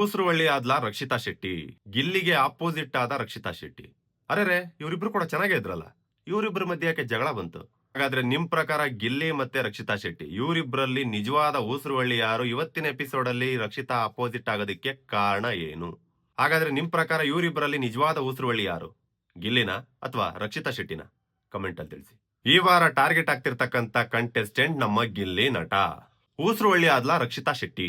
ಊಸರುವಳ್ಳಿ ಆದ್ಲ ರಕ್ಷಿತಾ ಶೆಟ್ಟಿ, ಗಿಲ್ಲಿಗೆ ಆಪೋಸಿಟ್ ಆದ ರಕ್ಷಿತಾ ಶೆಟ್ಟಿ. ಅರೆ ಇವರಿಬ್ರು ಕೂಡ ಚೆನ್ನಾಗೇ ಇದ್ರಲ್ಲ? ಇವರಿಬ್ಬರ ಮಧ್ಯೆ ಯಾಕೆ ಜಗಳ ಬಂತು? ಹಾಗಾದ್ರೆ ನಿಮ್ ಪ್ರಕಾರ ಗಿಲ್ಲಿ ಮತ್ತೆ ರಕ್ಷಿತಾ ಶೆಟ್ಟಿ, ಇವರಿಬ್ರಲ್ಲಿ ನಿಜವಾದ ಊಸರುವಳ್ಳಿ ಯಾರು? ಇವತ್ತಿನ ಎಪಿಸೋಡ್ ಅಲ್ಲಿ ರಕ್ಷಿತಾ ಅಪೋಸಿಟ್ ಆಗೋದಕ್ಕೆ ಕಾರಣ ಏನು? ಹಾಗಾದ್ರೆ ನಿಮ್ ಪ್ರಕಾರ ಇವರಿಬ್ಬರಲ್ಲಿ ನಿಜವಾದ ಊಸರುವಳ್ಳಿ ಯಾರು? ಗಿಲ್ಲಿನ ಅಥವಾ ರಕ್ಷಿತಾ ಶೆಟ್ಟಿನ? ಕಮೆಂಟ್ ಅಲ್ಲಿ ತಿಳಿಸಿ. ಈ ವಾರ ಟಾರ್ಗೆಟ್ ಆಗ್ತಿರ್ತಕ್ಕಂಥ ಕಂಟೆಸ್ಟೆಂಟ್ ನಮ್ಮ ಗಿಲ್ಲಿ ನಟ. ಊಸರುವಳ್ಳಿ ಆದ್ಲಾ ರಕ್ಷಿತಾ ಶೆಟ್ಟಿ.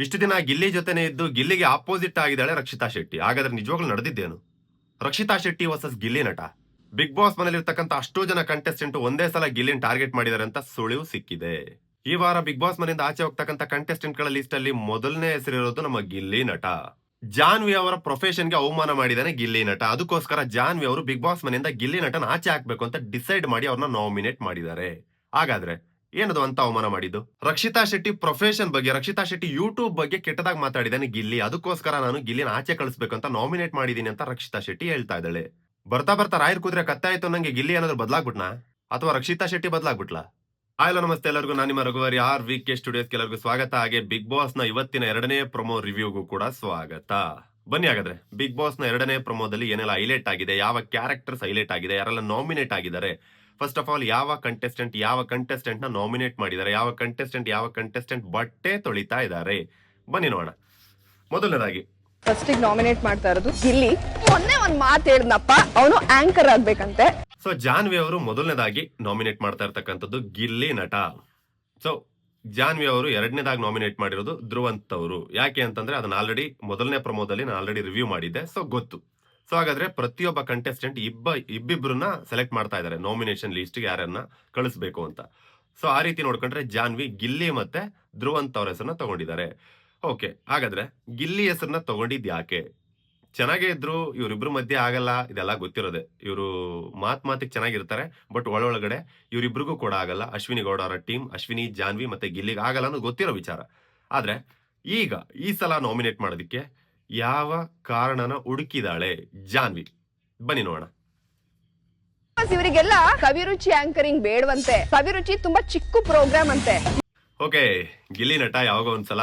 ಇಷ್ಟು ದಿನ ಗಿಲ್ಲಿ ಜೊತೆನೆ ಇದ್ದು ಗಿಲ್ಲಿಗೆ ಆಪೋಸಿಟ್ ಆಗಿದ್ದಾಳೆ ರಕ್ಷಿತಾ ಶೆಟ್ಟಿ. ಹಾಗಾದ್ರೆ ನಿಜವಾಗ್ಲೂ ನಡೆದಿದ್ದೇನು? Rakshita Shetty versus Gilli Nata. Bigg Boss ಮನೇಲಿರ್ತಕ್ಕಂಥ ಅಷ್ಟೋ ಜನ ಕಂಟೆಸ್ಟೆಂಟ್ ಒಂದೇ ಸಲ ಗಿಲ್ಲಿನ ಟಾರ್ಗೆಟ್ ಮಾಡಿದಾರೆ ಅಂತ ಸುಳಿವು ಸಿಕ್ಕಿದೆ. ಈ ವಾರ ಬಿಗ್ ಬಾಸ್ ಮನೆಯಿಂದ ಆಚೆ ಹೋಗ್ತಕ್ಕಂಥ ಕಂಟೆಸ್ಟೆಂಟ್ಗಳ ಲಿಸ್ಟ್ ಅಲ್ಲಿ ಮೊದಲನೇ ಹೆಸರಿರೋದು ನಮ್ಮ ಗಿಲ್ಲಿ ನಟ. ಜಾನ್ವಿ ಅವರ ಪ್ರೊಫೆಷನ್ಗೆ ಅವಮಾನ ಮಾಡಿದಾನೆ ಗಿಲ್ಲಿ ನಟ. ಅದಕ್ಕೋಸ್ಕರ ಜಾನ್ವಿ ಅವರು ಬಿಗ್ ಬಾಸ್ ಮನೆಯಿಂದ ಗಿಲ್ಲಿ ನಟನ ಆಚೆ ಹಾಕ್ಬೇಕು ಅಂತ ಡಿಸೈಡ್ ಮಾಡಿ ಅವ್ರನ್ನ ನಾಮಿನೇಟ್ ಮಾಡಿದ್ದಾರೆ. ಹಾಗಾದ್ರೆ ಏನದು ಅಂತ ಅವಮಾನ ಮಾಡಿದ್ದು? ರಕ್ಷಿತಾ ಶೆಟ್ಟಿ ಪ್ರೊಫೆಷನ್ ಬಗ್ಗೆ, ರಕ್ಷಿತಾ ಶೆಟ್ಟಿ ಯೂಟ್ಯೂಬ್ ಬಗ್ಗೆ ಕೆಟ್ಟದಾಗ ಮಾತಾಡಿದ್ದಾನೆ ಗಿಲ್ಲಿ. ಅದಕ್ಕೋಸ್ಕರ ನಾನು ಗಿಲ್ಲಿನ ಆಚೆ ಕಳಿಸ್ಬೇಕು ಅಂತ ನಾಮಿನೇಟ್ ಮಾಡಿದೀನಿ ಅಂತ ರಕ್ಷಿತಾ ಶೆಟ್ಟಿ ಹೇಳ್ತಾ ಇದ್ದಾಳೆ. ಬರ್ತಾ ಬರ್ತಾ ರಾಯರ್ ಕುದ್ರೆ ಕತ್ತಾಯ್ತು ನಂಗೆ ಗಿಲ್ಲಿ ಏನಾದ್ರು ಬದಲಾಗ್ಬಿಟ್ನಾ? ಅಥವಾ ರಕ್ಷಿತಾ ಶೆಟ್ಟಿ ಬದಲಾಗ್ಬಿಟ್ಲಾ? ಹಲೋ, ನಮಸ್ತೆ ಎಲ್ಲರಿಗೂ. ನಾನು ನಿಮ್ಮ ರಘುವರಿ ಆರ್ ವಿ ಕೆ ಸ್ಟುಡಿಯೋಸ್ಗೆ ಎಲ್ಲರಿಗೂ ಸ್ವಾಗತ. ಹಾಗೆ ಬಿಗ್ ಬಾಸ್ನ ಇವತ್ತಿನ ಎರಡನೇ ಪ್ರೊಮೋ ರಿವ್ಯೂಗೂ ಕೂಡ ಸ್ವಾಗತ. ಬನ್ನಿ ಹಾಗಾದ್ರೆ. ಬಿಗ್ ಬಾಸ್ನ ಎರಡನೇ ಪ್ರೊಮೋದಲ್ಲಿ ಏನೆಲ್ಲ ಹೈಲೈಟ್ ಆಗಿದೆ, ಯಾವ ಕ್ಯಾರೆಕ್ಟರ್ಸ್ ಹೈಲೈಟ್ ಆಗಿದೆ, ಯಾರೆಲ್ಲ ನಾಮಿನೇಟ್ ಆಗಿದ್ದಾರೆ ಫಸ್ಟ್ ಆಫ್ ಆಲ್ ಯಾವ ಕಂಟೆಸ್ಟೆಂಟ್ ಯಾವ ಕಂಟೆಸ್ಟೆಂಟ್ನ ನಾಮಿನೇಟ್ ಮಾಡಿದ್ದಾರೆ? ಯಾವ ಕಂಟೆಸ್ಟೆಂಟ್ ಯಾವ ಕಂಟೆಸ್ಟೆಂಟ್ ಬಟ್ಟೆ ತೊಳಿತಾ ಇದ್ದಾರೆ? ಬನ್ನಿ ನೋಡೋಣ. ಮೊದಲನೇದಾಗಿ. ಫಸ್ಟ್ ನಾಮಿನೇಟ್ ಮಾಡ್ತಾ ಇರೋದು ಇಲ್ಲಿ ಮೊನ್ನೆ ಒಂದ್ ಮಾತು ಹೇಳಿದ್ನಪ್ಪ ಅವನು ಆಂಕರ್ ಆಗ್ಬೇಕಂತೆ. ಸೊ ಜಾನ್ವಿ ಅವರು ಮೊದಲನೇದಾಗಿ ನಾಮಿನೇಟ್ ಮಾಡ್ತಾ ಇರ್ತಕ್ಕಂಥದ್ದು ಗಿಲ್ಲಿ ನಟ. ಸೊ ಜಾನ್ವಿ ಅವರು ಎರಡನೇದಾಗಿ ನಾಮಿನೇಟ್ ಮಾಡಿರೋದು ಧ್ರುವಂತ್ ಅವರು. ಯಾಕೆ ಅಂತಂದ್ರೆ ಅದನ್ನ ಆಲ್ರೆಡಿ ಮೊದಲನೇ ಪ್ರಮೋದಲ್ಲಿ ನಾನು ಆಲ್ರೆಡಿ ರಿವ್ಯೂ ಮಾಡಿದ್ದೆ. ಸೊ ಗೊತ್ತು. ಸೊ ಹಾಗಾದ್ರೆ ಪ್ರತಿಯೊಬ್ಬ ಕಂಟೆಸ್ಟೆಂಟ್ ಇಬ್ಬ, ಇಬ್ಬಿಬ್ರನ್ನ ಸೆಲೆಕ್ಟ್ ಮಾಡ್ತಾ ಇದ್ದಾರೆ. ನಾಮಿನೇಷನ್ ಲಿಸ್ಟ್ ಯಾರನ್ನ ಕಳಿಸ್ಬೇಕು ಅಂತ. ಸೊ ಆ ರೀತಿ ನೋಡ್ಕೊಂಡ್ರೆ ಜಾನ್ವಿ, ಗಿಲ್ಲಿ ಮತ್ತೆ ಧ್ರುವಂತ್ ಅವ್ರ ಹೆಸರನ್ನ ತಗೊಂಡಿದ್ದಾರೆ. ಓಕೆ ಹಾಗಾದ್ರೆ ಗಿಲ್ಲಿ ಹೆಸರನ್ನ ತಗೊಂಡಿದ್ ಯಾಕೆ? ಚೆನ್ನಾಗೇ ಇದ್ರು, ಇವ್ರಿಬ್ರ ಮಧ್ಯೆ ಆಗಲ್ಲ, ಇದೆಲ್ಲ ಗೊತ್ತಿರೋದೆ. ಇವರು ಮಾತ್ ಮಾತಿಗೆ ಚೆನ್ನಾಗಿರ್ತಾರೆ, ಬಟ್ ಒಳೊಳಗಡೆ ಇವ್ರಿಬ್ರಿಗೂ ಕೂಡ ಆಗಲ್ಲ. ಅಶ್ವಿನಿ ಗೌಡ ಅವರ ಟೀಮ್ ಅಶ್ವಿನಿ, ಜಾನ್ವಿ ಮತ್ತೆ ಗಿಲ್ಲಿಗೆ ಆಗಲ್ಲ ಅನ್ನೋದು ಗೊತ್ತಿರೋ ವಿಚಾರ. ಆದ್ರೆ ಈಗ ಈ ಸಲ ನಾಮಿನೇಟ್ ಮಾಡೋದಕ್ಕೆ ಯಾವ ಕಾರಣನ ಹುಡುಕಿದಾಳೆ? ಜಾನ್ವಿ ಬನ್ನಿ ನೋಡೋಣ. ಇವರಿಗೆಲ್ಲ ಕವಿರುಚಿ ಆಂಕರಿಂಗ್ ಬೇಡವಂತೆ. ಕವಿರುಚಿ ತುಂಬಾ ಚಿಕ್ಕ ಪ್ರೋಗ್ರಾಮ್ ಅಂತೆ. ಓಕೆ ಗಿಲ್ಲಿ ನಟ ಯಾವಾಗ ಒಂದ್ಸಲ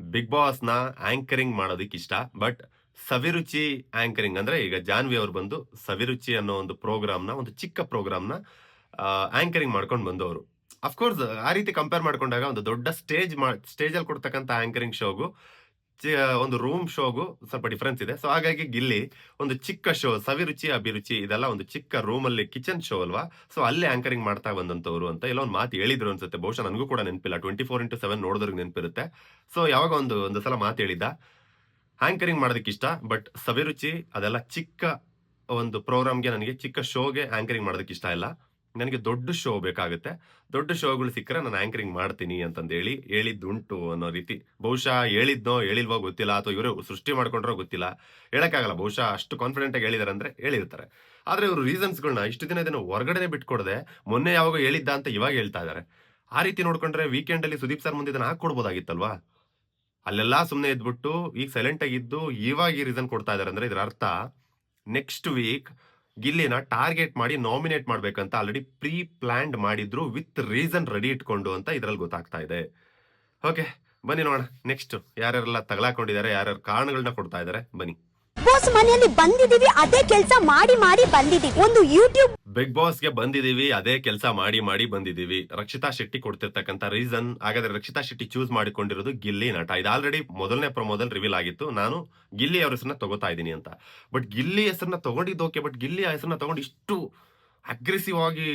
ಬಿಗ್ ಬಾಸ್ನ ಆಂಕರಿಂಗ್ ಮಾಡೋದಕ್ಕೆ ಇಷ್ಟ? ಬಟ್ ಸವಿರುಚಿ ಆಂಕರಿಂಗ್ ಅಂದ್ರೆ ಈಗ ಜಾನ್ವಿ ಅವ್ರು ಬಂದು ಸವಿರುಚಿ ಅನ್ನೋ ಒಂದು ಪ್ರೋಗ್ರಾಮ್ನ ಒಂದು ಚಿಕ್ಕ ಪ್ರೋಗ್ರಾಮ್ನ ಆಂಕರಿಂಗ್ ಮಾಡ್ಕೊಂಡು ಬಂದವರು. ಅಫ್ಕೋರ್ಸ್ ಆ ರೀತಿ ಕಂಪೇರ್ ಮಾಡ್ಕೊಂಡಾಗ ಒಂದು ದೊಡ್ಡ ಸ್ಟೇಜ್ ಸ್ಟೇಜ್ ಅಲ್ಲಿ ಕೊಡ್ತಕ್ಕಂಥ ಆಂಕರಿಂಗ್ ಶೋಗೂ ಒಂದು ರೂಮ್ ಶೋಗೂ ಸ್ವಲ್ಪ ಡಿಫ್ರೆನ್ಸ್ ಇದೆ. ಸೊ ಹಾಗಾಗಿ ಗಿಲ್ಲಿ ಒಂದು ಚಿಕ್ಕ ಶೋ ಸವಿರುಚಿ, ಅಭಿರುಚಿ ಇದೆಲ್ಲ ಒಂದು ಚಿಕ್ಕ ರೂಮ್ ಅಲ್ಲಿ ಕಿಚನ್ ಶೋ ಅಲ್ವಾ? ಸೊ ಅಲ್ಲೇ ಆಂಕರಿಂಗ್ ಮಾಡ್ತಾ ಬಂದಂತವ್ರು ಅಂತ ಎಲ್ಲ ಒಂದು ಮಾತು ಹೇಳಿದ್ರು ಅನ್ಸುತ್ತೆ. ಬಹುಶಃ ನನಗೂ ಕೂಡ ನೆನಪಿಲ್ಲ. ಟ್ವೆಂಟಿ ಫೋರ್ ಇಂಟು ಸೆವೆನ್ ನೋಡಿದ್ರಿಗೆ ನೆನಪಿರುತ್ತೆ. ಸೊ ಯಾವಾಗ ಒಂದು ಒಂದು ಸಲ ಮಾತು ಹೇಳಿದ್ದ? ಆಂಕರಿಂಗ್ ಮಾಡೋದಕ್ಕೆ ಇಷ್ಟ ಬಟ್ ಸವಿರುಚಿ ಅದೆಲ್ಲ ಚಿಕ್ಕ ಒಂದು ಪ್ರೋಗ್ರಾಮ್ಗೆ ನನಗೆ ಚಿಕ್ಕ ಶೋಗೆ ಆಂಕರಿಂಗ್ ಮಾಡೋದಕ್ಕೆ ಇಷ್ಟ ಇಲ್ಲ. ನನಗೆ ದೊಡ್ಡ ಶೋ ಬೇಕಾಗುತ್ತೆ. ದೊಡ್ಡ ಶೋಗಳು ಸಿಕ್ಕರೆ ನಾನು ಆಂಕರಿಂಗ್ ಮಾಡ್ತೀನಿ ಅಂತಂದೇಳಿ ಹೇಳಿದ್ದುಂಟು ಅನ್ನೋ ರೀತಿ. ಬಹುಶಃ ಹೇಳಿದ್ನೋ ಹೇಳಿಲ್ವೋ ಗೊತ್ತಿಲ್ಲ ಅಥವಾ ಇವರು ಸೃಷ್ಟಿ ಮಾಡ್ಕೊಂಡ್ರೋ ಗೊತ್ತಿಲ್ಲ. ಹೇಳೋಕ್ಕಾಗಲ್ಲ. ಬಹುಶಃ ಅಷ್ಟು ಕಾನ್ಫಿಡೆಂಟ್ ಆಗಿ ಹೇಳಿದಾರೆ ಅಂದರೆ ಹೇಳಿರ್ತಾರೆ. ಆದರೆ ಇವರು ರೀಸನ್ಸ್ಗಳನ್ನ ಇಷ್ಟು ದಿನ ಇದನ್ನು ಹೊರಗಡೆ ಬಿಟ್ಕೊಡದೆ, ಮೊನ್ನೆ ಯಾವಾಗ ಹೇಳಿದ್ದ ಅಂತ ಇವಾಗ ಹೇಳ್ತಾ ಇದ್ದಾರೆ ಆ ರೀತಿ ನೋಡ್ಕೊಂಡ್ರೆ ವೀಕೆಂಡ್ ಅಲ್ಲಿ ಸುದೀಪ್ ಸರ್ ಮುಂದೆ ಇದನ್ನು ಹಾಕೊಡ್ಬೋದಾಗಿತ್ತಲ್ವಾ ಅಲ್ಲೆಲ್ಲ ಸುಮ್ಮನೆ ಇದ್ಬಿಟ್ಟು ಈಗ ಸೈಲೆಂಟ್ ಆಗಿದ್ದು ಇವಾಗ ಈ ರೀಸನ್ ಕೊಡ್ತಾ ಇದ್ದಾರೆ ಅಂದ್ರೆ ಇದರ ಅರ್ಥ. ನೆಕ್ಸ್ಟ್ ವೀಕ್ ಗಿಲ್ಲಿನ ಟಾರ್ಗೆಟ್ ಮಾಡಿ ನಾಮಿನೇಟ್ ಮಾಡ್ಬೇಕಂತ ಆಲ್ರೆಡಿ ಪ್ರೀ ಪ್ಲಾನ್ಡ್ ಮಾಡಿದ್ರು ವಿತ್ ರೀಸನ್ ರೆಡಿ ಇಟ್ಕೊಂಡು ಅಂತ ಇದ್ರಲ್ಲಿ ಗೊತ್ತಾಗ್ತಾ ಇದೆ. ಓಕೆ, ಬನ್ನಿ ನೋಡೋಣ. ನೆಕ್ಸ್ಟ್ ಯಾರ್ಯಾರೆಲ್ಲ ತಗಲಾಕೊಂಡಿದ್ದಾರೆ, ಯಾರ್ಯಾರು ಕಾರಣಗಳನ್ನ ಕೊಡ್ತಾ ಇದ್ದಾರೆ, ಬನ್ನಿ. ಬಾಸ್ ಮನೆಯಲ್ಲಿ ಬಂದಿದೀವಿ ಅದೇ ಕೆಲಸ ಮಾಡಿ ಮಾಡಿ ಬಂದಿದ್ದೀವಿ. ಒಂದು ಯೂಟ್ಯೂಬ್ ಬಿಗ್ ಬಾಸ್ಗೆ ಬಂದಿದೀವಿ, ಅದೇ ಕೆಲಸ ಮಾಡಿ ಮಾಡಿ ಬಂದಿದೀವಿ. ರಕ್ಷಿತಾ ಶೆಟ್ಟಿ ಕೊಡ್ತಿರ್ತಕ್ಕಂಥ ರೀಸನ್ ಹಾಗಾದ್ರೆ ರಕ್ಷಿತಾ ಶೆಟ್ಟಿ ಚೂಸ್ ಮಾಡಿಕೊಂಡಿರೋದು ಗಿಲ್ಲಿ ನಟ. ಇದು ಆಲ್ರೆಡಿ ಮೊದಲನೇ ಪ್ರಮೋದಲ್ಲಿ ರಿವೀಲ್ ಆಗಿತ್ತು. ನಾನು ಗಿಲ್ಲಿ ಅವ್ರ ಹೆಸರನ್ನ ತಗೋತಾ ಇದ್ದೀನಿ ಅಂತ. ಬಟ್ ಗಿಲ್ಲಿ ಹೆಸರನ್ನ ತಗೊಂಡಿದ್ದು ಓಕೆ ಬಟ್ ಗಿಲ್ಲಿ ಹೆಸರನ್ನ ತಗೊಂಡು ಇಷ್ಟು ಅಗ್ರೆಸಿವ್ ಆಗಿ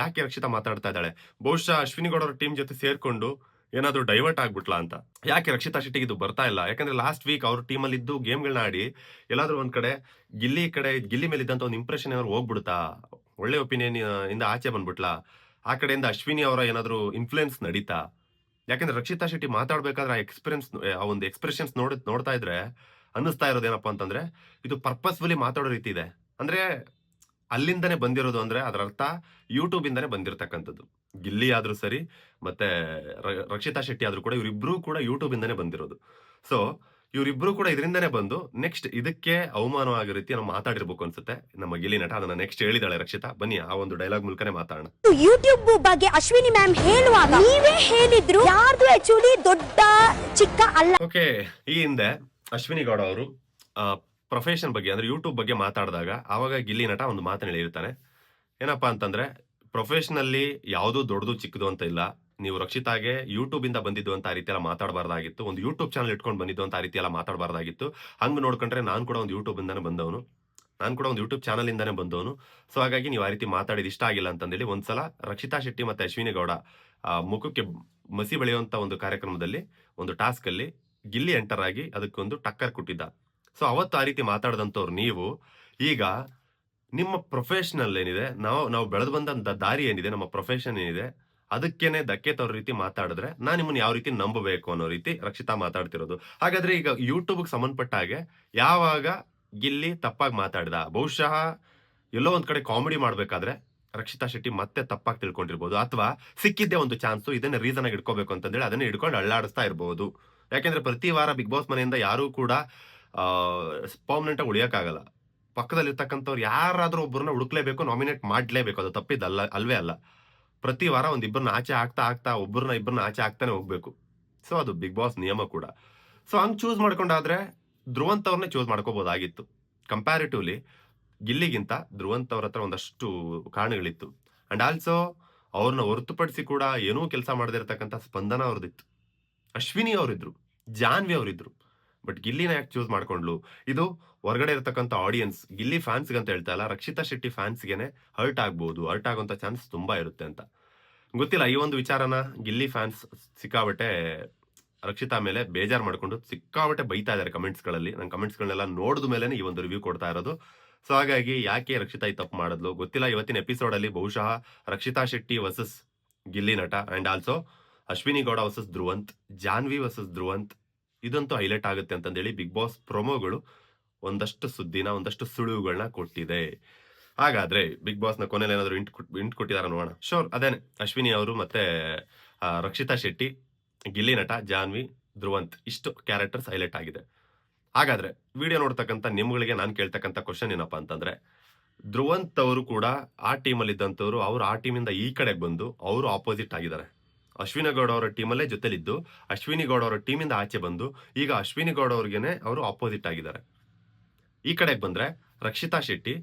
ಯಾಕೆ ರಕ್ಷಿತಾ ಮಾತಾಡ್ತಾ ಇದ್ದಾಳೆ? ಬಹುಶಃ ಅಶ್ವಿನಿ ಅವ್ರ ಟೀಮ್ ಜೊತೆ ಸೇರ್ಕೊಂಡು ಏನಾದರೂ ಡೈವರ್ಟ್ ಆಗ್ಬಿಟ್ಲಾ ಅಂತ. ಯಾಕೆ ರಕ್ಷಿತಾ ಶೆಟ್ಟಿಗೆ ಇದು ಬರ್ತಾ ಇಲ್ಲ? ಯಾಕಂದ್ರೆ ಲಾಸ್ಟ್ ವೀಕ್ ಅವ್ರ ಟೀಮಲ್ಲಿ ಇದ್ದು ಗೇಮ್ಗಳನ್ನ ಆಡಿ ಎಲ್ಲಾದ್ರೂ ಒಂದ್ ಕಡೆ ಗಿಲ್ಲಿ ಕಡೆ ಗಿಲ್ಲಿ ಮೇಲೆ ಇದ್ದಂತ ಒಂದು ಇಂಪ್ರೆಷನ್ ಏನಾದ್ರು ಹೋಗ್ಬಿಡುತ್ತಾ? ಒಳ್ಳೆ ಒಪಿನಿಯನ್ ಇಂದ ಆಚೆ ಬಂದ್ಬಿಟ್ಲಾ? ಆ ಕಡೆಯಿಂದ ಅಶ್ವಿನಿ ಅವರ ಏನಾದರೂ ಇನ್ಫ್ಲುಯೆನ್ಸ್ ನಡೀತಾ? ಯಾಕಂದ್ರೆ ರಕ್ಷಿತಾ ಶೆಟ್ಟಿ ಮಾತಾಡ್ಬೇಕಾದ್ರೆ ಆ ಎಕ್ಸ್ಪೀರಿಯನ್ಸ್ ಆ ಒಂದು ಎಕ್ಸ್ಪ್ರೆಷನ್ಸ್ ನೋಡ್, ನೋಡ್ತಾ ಇದ್ರೆ ಅನ್ನಿಸ್ತಾ ಇರೋದೇನಪ್ಪ ಅಂತಂದ್ರೆ, ಇದು ಪರ್ಪಸ್ಫುಲಿ ಮಾತಾಡೋ ರೀತಿ ಇದೆ. ಅಂದ್ರೆ ಅಲ್ಲಿಂದನೇ ಬಂದಿರೋದು ಅಂದ್ರೆ ಅದರ ಅರ್ಥ ಯೂಟ್ಯೂಬ್ ಇಂದಾನೆ ಬಂದಿರತಕ್ಕಂಥದ್ದು. ಗಿಲ್ಲಿ ಆದ್ರೂ ಸರಿ, ಮತ್ತೆ ರಕ್ಷಿತಾ ಶೆಟ್ಟಿ ಆದ್ರೂ ಕೂಡ ಇವರಿಬ್ರು ಕೂಡ ಯೂಟ್ಯೂಬ್ ಇಂದಾನೆ ಬಂದಿರೋದು. ಸೊ ಇವರಿಬ್ರು ಕೂಡ ಇದರಿಂದನೇ ಬಂದು ನೆಕ್ಸ್ಟ್ ಇದಕ್ಕೆ ಅವಮಾನವಾಗಿ ರೀತಿ ನಾವು ಮಾತಾಡಿರ್ಬೇಕು ಅನ್ಸುತ್ತೆ. ನಮ್ಮ ಗಿಲಿ ನಟ ಅದನ್ನ ನೆಕ್ಸ್ಟ್ ಹೇಳಿದಾಳೆ ರಕ್ಷಿತಾ. ಬನ್ನಿ ಆ ಒಂದು ಡೈಲಾಗ್ ಮೂಲಕನೇ ಮಾತಾಡೋಣ. ಯೂಟ್ಯೂಬ್ ಬಗ್ಗೆ ಅಶ್ವಿನಿ ಮ್ಯಾಮ್ ಹೇಳುವಾಗ ನೀವೇ ಹೇಳಿದ್ರು ಯಾರ್ದು ಆಕ್ಚುಲಿ ದೊಡ್ಡ ಚಿಕ್ಕ ಅಲ್ಲ. ಓಕೆ ಈ ಹಿಂದೆ ಅಶ್ವಿನಿ ಗೌಡ ಅವರು ಪ್ರೊಫೆಷನ್ ಬಗ್ಗೆ ಅಂದ್ರೆ ಯೂಟ್ಯೂಬ್ ಬಗ್ಗೆ ಮಾತಾಡಿದಾಗ ಆವಾಗ ಗಿಲ್ಲಿ ನಟ ಒಂದು ಮಾತನ್ನ ಹೇಳಿರ್ತಾನೆ. ಏನಪ್ಪಾ ಅಂತಂದ್ರೆ ಪ್ರೊಫೆಷನಲ್ಲಿ ಯಾವುದು ದೊಡ್ಡದು ಚಿಕ್ಕದು ಅಂತ ಇಲ್ಲ. ನೀವು ರಕ್ಷಿತಾಗೆ ಯೂಟ್ಯೂಬ್ ಇಂದ ಬಂದಿದ್ದು ಅಂತ ರೀತಿ ಎಲ್ಲ ಮಾತಾಡಬಾರ್ದಾಗಿತ್ತು. ಒಂದು ಯೂಟ್ಯೂಬ್ ಚಾನಲ್ ಇಟ್ಕೊಂಡು ಬಂದಿದ್ದು ಅಂತ ಆ ರೀತಿ ಎಲ್ಲ ಮಾತಾಡಬಾರ್ದಾಗಿತ್ತು. ಹಂಗೆ ನೋಡ್ಕೊಂಡ್ರೆ ನಾನು ಕೂಡ ಒಂದು ಯೂಟ್ಯೂಬ್ ಇಂದಾನೆ ಬಂದವನು. ನಾನು ಕೂಡ ಒಂದು ಯೂಟ್ಯೂಬ್ ಚಾನಲ್ ಇಂದಾನೆ ಬಂದವನು. ಸೊ ಹಾಗಾಗಿ ನೀವು ಆ ರೀತಿ ಮಾತಾಡಿದ ಇಷ್ಟ ಆಗಿಲ್ಲ ಅಂತಂದೇಳಿ ಒಂದ್ಸಲ ರಕ್ಷಿತಾ ಶೆಟ್ಟಿ ಮತ್ತೆ ಅಶ್ವಿನಿ ಗೌಡ ಮುಖಕ್ಕೆ ಮಸಿ ಬೆಳೆಯುವಂತ ಒಂದು ಕಾರ್ಯಕ್ರಮದಲ್ಲಿ, ಒಂದು ಟಾಸ್ಕ್ ಅಲ್ಲಿ ಗಿಲ್ಲಿ ಎಂಟರ್ ಆಗಿ ಅದಕ್ಕೊಂದು ಟಕ್ಕರ್ ಕೊಟ್ಟಿದ್ದ. ಸೊ ಅವತ್ತು ಆ ರೀತಿ ಮಾತಾಡದಂತವ್ರು ನೀವು, ಈಗ ನಿಮ್ಮ ಪ್ರೊಫೆಷನಲ್ ಏನಿದೆ, ನಾವು ನಾವು ಬೆಳೆದು ಬಂದಂತ ದಾರಿ ಏನಿದೆ, ನಮ್ಮ ಪ್ರೊಫೆಷನ್ ಏನಿದೆ ಅದಕ್ಕೇನೆ ಧಕ್ಕೆ ತರೋ ರೀತಿ ಮಾತಾಡಿದ್ರೆ ನಾನು ನಿಮ್ಮನ್ನ ಯಾವ ರೀತಿ ನಂಬಬೇಕು ಅನ್ನೋ ರೀತಿ ರಕ್ಷಿತಾ ಮಾತಾಡ್ತಿರೋದು. ಹಾಗಾದ್ರೆ ಈಗ ಯೂಟ್ಯೂಬ್ಗೆ ಸಂಬಂಧಪಟ್ಟ ಹಾಗೆ ಯಾವಾಗ ಗಿಲ್ಲಿ ತಪ್ಪಾಗಿ ಮಾತಾಡಿದ? ಬಹುಶಃ ಎಲ್ಲೋ ಒಂದ್ ಕಡೆ ಕಾಮಿಡಿ ಮಾಡ್ಬೇಕಾದ್ರೆ ರಕ್ಷಿತಾ ಶೆಟ್ಟಿ ಮತ್ತೆ ತಪ್ಪಾಗಿ ತಿಳ್ಕೊಂಡಿರ್ಬೋದು. ಅಥವಾ ಸಿಕ್ಕಿದ್ದೆ ಒಂದು ಚಾನ್ಸು ಇದನ್ನ ರೀಸನ್ ಆಗಿ ಇಟ್ಕೋಬೇಕು ಅಂತಂದೇಳಿ ಅದನ್ನ ಹಿಡ್ಕೊಂಡು ಅಳ್ಳಾಡಿಸ್ತಾ ಇರ್ಬೋದು. ಯಾಕೆಂದ್ರೆ ಪ್ರತಿ ವಾರ ಬಿಗ್ ಬಾಸ್ ಮನೆಯಿಂದ ಯಾರೂ ಕೂಡ ಪರ್ಮನೆಂಟ್ ಆಗಿ ಉಳಿಯಕ್ಕಾಗಲ್ಲ. ಪಕ್ಕದಲ್ಲಿರ್ತಕ್ಕಂಥವ್ರು ಯಾರಾದ್ರೂ ಒಬ್ಬರನ್ನ ಹುಡುಕ್ಲೇಬೇಕು ನಾಮಿನೇಟ್ ಮಾಡ್ಲೇಬೇಕು. ಅದು ತಪ್ಪಿದ್ದಲ್ಲ, ಅಲ್ವೇ ಅಲ್ಲ. ಪ್ರತಿ ವಾರ ಒಂದಿಬ್ಬರನ್ನ ಆಚೆ ಆಗ್ತಾ ಆಗ್ತಾ ಒಬ್ಬರನ್ನ ಇಬ್ಬರನ್ನ ಆಚೆ ಆಗ್ತಾನೆ ಹೋಗ್ಬೇಕು. ಸೊ ಅದು ಬಿಗ್ ಬಾಸ್ ನಿಯಮ ಕೂಡ. ಸೊ ಹಂಗ್ ಚೂಸ್ ಮಾಡ್ಕೊಂಡಾದ್ರೆ ಧ್ರುವಂತ್ ಅವ್ರನ್ನೇ ಚೂಸ್ ಮಾಡ್ಕೋಬಹುದಾಗಿತ್ತು ಕಂಪ್ಯಾರಿಟಿವ್ಲಿ ಗಿಲ್ಲಿಗಿಂತ ಧ್ರುವಂತ್ ಅವ್ರ ಹತ್ರ ಒಂದಷ್ಟು ಕಾರಣಗಳಿತ್ತು. ಅಂಡ್ ಆಲ್ಸೋ ಅವ್ರನ್ನ ಹೊರತುಪಡಿಸಿ ಕೂಡ ಏನೂ ಕೆಲಸ ಮಾಡದೇ ಇರತಕ್ಕಂಥ ಸ್ಪಂದನ ಅವ್ರದ್ದಿತ್ತು ಅಶ್ವಿನಿ ಅವರಿದ್ರು, ಜಾನ್ವಿ ಅವರಿದ್ರು. ಬಟ್ ಗಿಲ್ಲಿನ ಯಾಕೆ ಚೂಸ್ ಮಾಡ್ಕೊಂಡ್ಲು? ಇದು ಹೊರಗಡೆ ಇರತಕ್ಕಂಥ ಆಡಿಯನ್ಸ್ ಗಿಲ್ಲಿ ಫ್ಯಾನ್ಸ್ಗೆ ಅಂತ ಹೇಳ್ತಾ ಇಲ್ಲ. ರಕ್ಷಿತಾ ಶೆಟ್ಟಿ ಫ್ಯಾನ್ಸ್ಗೆನೆ ಹರ್ಟ್ ಆಗ್ಬೋದು ಹರ್ಟ್ ಆಗುವಂಥ ಚಾನ್ಸ್ ತುಂಬಾ ಇರುತ್ತೆ ಅಂತ. ಗೊತ್ತಿಲ್ಲ, ಈ ಒಂದು ವಿಚಾರನ ಗಿಲ್ಲಿ ಫ್ಯಾನ್ಸ್ ಸಿಕ್ಕಾಬಟ್ಟೆ ರಕ್ಷಿತಾ ಮೇಲೆ ಬೇಜಾರು ಮಾಡ್ಕೊಂಡು ಸಿಕ್ಕಾಬಟ್ಟೆ ಬೈತಾ ಇದ್ದಾರೆ ಕಮೆಂಟ್ಸ್ಗಳಲ್ಲಿ ನನ್ನ ಕಮೆಂಟ್ಸ್ಗಳನ್ನೆಲ್ಲ ನೋಡಿದ ಮೇಲೆ ಈ ಒಂದು ರಿವ್ಯೂ ಕೊಡ್ತಾ ಇರೋದು. ಸೊ ಹಾಗಾಗಿ ಯಾಕೆ ರಕ್ಷಿತಾ ಈ ತಪ್ಪು ಮಾಡಿದ್ಲು? ಗೊತ್ತಿಲ್ಲ, ಇವತ್ತಿನ ಎಪಿಸೋಡಲ್ಲಿ ಬಹುಶಃ Rakshita Shetty versus Gilli Nata. And also Ashwini Gowda versus Dhruvanth, Janvi versus Dhruvanth ಇದಂತೂ ಹೈಲೈಟ್ ಆಗುತ್ತೆ ಅಂತಂದೇಳಿ ಬಿಗ್ ಬಾಸ್ ಪ್ರೊಮೋಗಳು ಒಂದಷ್ಟು ಸುದ್ದಿನ, ಒಂದಷ್ಟು ಸುಳುವುಗಳನ್ನ ಕೊಟ್ಟಿದೆ. ಹಾಗಾದ್ರೆ ಬಿಗ್ ಬಾಸ್ನ ಕೊನೆಯಲ್ಲಿ ಏನಾದರೂ ಇಂಟ್ ಇಂಟ್ ಕೊಟ್ಟಿದಾರ ನೋಡೋಣ. ಶೋರ್, ಅದೇನೆ, ಅಶ್ವಿನಿ ಅವರು ಮತ್ತೆ ರಕ್ಷಿತಾ ಶೆಟ್ಟಿ, ಗಿಲ್ಲಿ ನಟ, ಜಾನ್ವಿ, ಧ್ರುವಂತ್, ಇಷ್ಟು ಕ್ಯಾರೆಕ್ಟರ್ಸ್ ಹೈಲೈಟ್ ಆಗಿದೆ. ಹಾಗಾದ್ರೆ ವಿಡಿಯೋ ನೋಡ್ತಕ್ಕಂಥ ನಿಮ್ಗಳಿಗೆ ನಾನು ಕೇಳ್ತಕ್ಕಂಥ ಕ್ವಶನ್ ಏನಪ್ಪಾ ಅಂತಂದ್ರೆ, ಧ್ರುವಂತ್ ಅವರು ಕೂಡ ಆ ಟೀಮಲ್ಲಿ ಇದ್ದಂಥವ್ರು ಅವರು ಆ ಟೀಮಿಂದ ಈ ಕಡೆಗೆ ಬಂದು ಅವರು ಆಪೋಸಿಟ್ ಆಗಿದ್ದಾರೆ. ಅಶ್ವಿನಿ ಗೌಡ ಅವರ ಟೀಮಲ್ಲೇ ಜೊತೆಲಿದ್ದು ಅಶ್ವಿನಿ ಗೌಡ ಅವರ ಟೀಮಿಂದ ಆಚೆ ಬಂದು ಈಗ ಅಶ್ವಿನಿ ಗೌಡ ಅವ್ರಿಗೇನೆ ಅವರು ಆಪೋಸಿಟ್ ಆಗಿದ್ದಾರೆ. ಈ ಕಡೆಗೆ ಬಂದ್ರೆ ರಕ್ಷಿತಾ ಶೆಟ್ಟಿ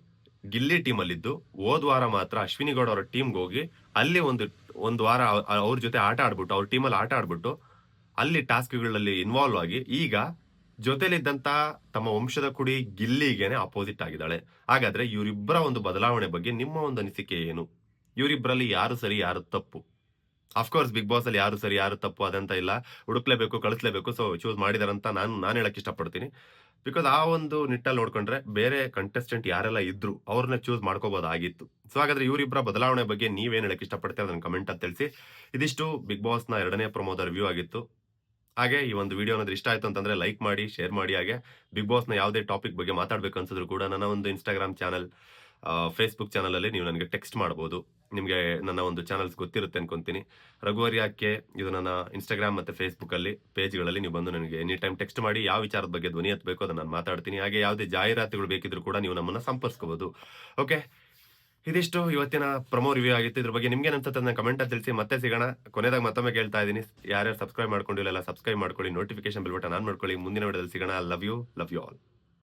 ಗಿಲ್ಲಿ ಟೀಮಲ್ಲಿದ್ದು ಹೋದ್ ವಾರ ಮಾತ್ರ ಅಶ್ವಿನಿ ಗೌಡ ಅವರ ಟೀಮ್ಗೆ ಹೋಗಿ ಅಲ್ಲಿ ಒಂದು ಒಂದು ವಾರ ಅವ್ರ ಜೊತೆ ಆಟ ಆಡ್ಬಿಟ್ಟು ಅವ್ರ ಟೀಮಲ್ಲಿ ಆಟ ಆಡ್ಬಿಟ್ಟು ಅಲ್ಲಿ ಟಾಸ್ಕ್ಗಳಲ್ಲಿ ಇನ್ವಾಲ್ವ್ ಆಗಿ ಈಗ ಜೊತೆಲಿದ್ದಂತ ತಮ್ಮ ವಂಶದ ಕುಡಿ ಗಿಲ್ಲಿಗೆನೆ ಅಪೋಸಿಟ್ ಆಗಿದ್ದಾಳೆ. ಹಾಗಾದ್ರೆ ಇವರಿಬ್ಬರ ಒಂದು ಬದಲಾವಣೆ ಬಗ್ಗೆ ನಿಮ್ಮ ಒಂದು ಅನಿಸಿಕೆ ಏನು? ಇವರಿಬ್ಬರಲ್ಲಿ ಯಾರು ಸರಿ ಯಾರು ತಪ್ಪು? ಅಫ್ಕೋರ್ಸ್ ಬಿಗ್ ಬಾಸ್ ಅಲ್ಲಿ ಯಾರು ಸರಿ, ಯಾರು ತಪ್ಪು ಅದಂತ ಇಲ್ಲ. ಹುಡುಕ್ಲೇಬೇಕು, ಕಳಿಸ್ಲೇಬೇಕು. ಸೊ ಚೂಸ್ ಮಾಡಿದಾರಂತ ನಾನು ನಾನು ಹೇಳಕ್ ಇಷ್ಟಪಡ್ತೀನಿ. ಬಿಕಾಸ್ ಆ ಒಂದು ನಿಟ್ಟಲ್ಲಿ ನೋಡ್ಕೊಂಡ್ರೆ ಬೇರೆ ಕಂಟೆಸ್ಟೆಂಟ್ ಯಾರೆಲ್ಲ ಇದ್ರು, ಅವ್ರನ್ನ ಚೂಸ್ ಮಾಡ್ಕೋಬೋದಾಗಿತ್ತು. ಸೊ ಹಾಗಾದ್ರೆ ಇವರಿಬ್ಬರ ಬದಲಾವಣೆ ಬಗ್ಗೆ ನೀವೇನು ಹೇಳಕ್ ಇಷ್ಟಪಡ್ತೀರ ಅದನ್ನ ಕಮೆಂಟ್ ಅಲ್ಲಿ ತಿಳಿಸಿ. ಇದಿಷ್ಟು ಬಿಗ್ ಬಾಸ್ನ ಎರಡನೇ ಪ್ರಮೋದ ರಿವ್ಯೂ ಆಗಿತ್ತು. ಹಾಗೆ ಈ ಒಂದು ವಿಡಿಯೋ ಅನ್ನೋದು ಇಷ್ಟ ಆಯ್ತು ಅಂತಂದ್ರೆ ಲೈಕ್ ಮಾಡಿ ಶೇರ್ ಮಾಡಿ. ಹಾಗೆ ಬಿಗ್ ಬಾಸ್ನ ಯಾವುದೇ ಟಾಪಿಕ್ ಬಗ್ಗೆ ಮಾತಾಡ್ಬೇಕು ಅನ್ಸಿದ್ರು ಕೂಡ ನನ್ನ ಒಂದು ಇನ್ಸ್ಟಾಗ್ರಾಮ್ ಚಾನಲ್ ಫೇಸ್ಬುಕ್ ಚಾನಲಲ್ಲಿ ನೀವು ನನಗೆ ಟೆಕ್ಸ್ಟ್ ಮಾಡಬಹುದು ನಿಮಗೆ ನನ್ನ ಒಂದು ಚಾನಲ್ಸ್ ಗೊತ್ತಿರುತ್ತೆ ಅನ್ಕೊಂತೀನಿ. ರಘುವರಿ ಯಾಕೆ ಇದು ನನ್ನ ಇನ್ಸ್ಟಾಗ್ರಾಮ್ ಮತ್ತೆ ಫೇಸ್ಬುಕ್ಕಲ್ಲಿ ಪೇಜ್ಗಳಲ್ಲಿ ನೀವು ಬಂದು ನನಗೆ ಎನಿ ಟೈಮ್ ಟೆಕ್ಸ್ಟ್ ಮಾಡಿ ಯಾವ ವಿಚಾರದ ಬಗ್ಗೆ ಧ್ವನಿ ಎತ್ತಬೇಕು ಅದನ್ನು ನಾನು ಮಾತಾಡ್ತೀನಿ. ಹಾಗೆ ಯಾವುದೇ ಜಾಹೀರಾತುಗಳು ಬೇಕಿದ್ರು ಕೂಡ ನೀವು ನಮ್ಮನ್ನ ಸಂಪರ್ಸ್ಕೋಬೋದು. ಓಕೆ ಇದಿಷ್ಟು ಇವತ್ತಿನ ಪ್ರಮೋ ರಿವ್ಯೂ ಆಗಿತ್ತು. ಇದ್ರ ಬಗ್ಗೆ ನಿಮ್ಗೆ ಅನ್ಸುತ್ತೆ ಅದನ್ನ ಕಮೆಂಟ್ ಅಲ್ಲಿ ತಿಳಿಸಿ. ಮತ್ತೆ ಸಿಗೋಣ. ಕೊನೆದಾಗ ಮತ್ತೊಮ್ಮೆ ಕೇಳ್ತಾ ಇದ್ದೀನಿ. ಯಾರ್ಯಾರು ಸಬ್ಸ್ಕ್ರೈಬ್ ಮಾಡ್ಕೊಂಡಿಲ್ಲ ಸಬ್ಸ್ಕ್ರೈಬ್ ಮಾಡ್ಕೊಳ್ಳಿ. ನೋಟಿಫಿಕೇಶನ್ ಬಿಲ್ ನಾನು ಮಾಡ್ಕೊಳ್ಳಿ. ಮುಂದಿನ ವಿಡಿಯೋದಲ್ಲಿ ಸಿಗೋಣ. Love you love you all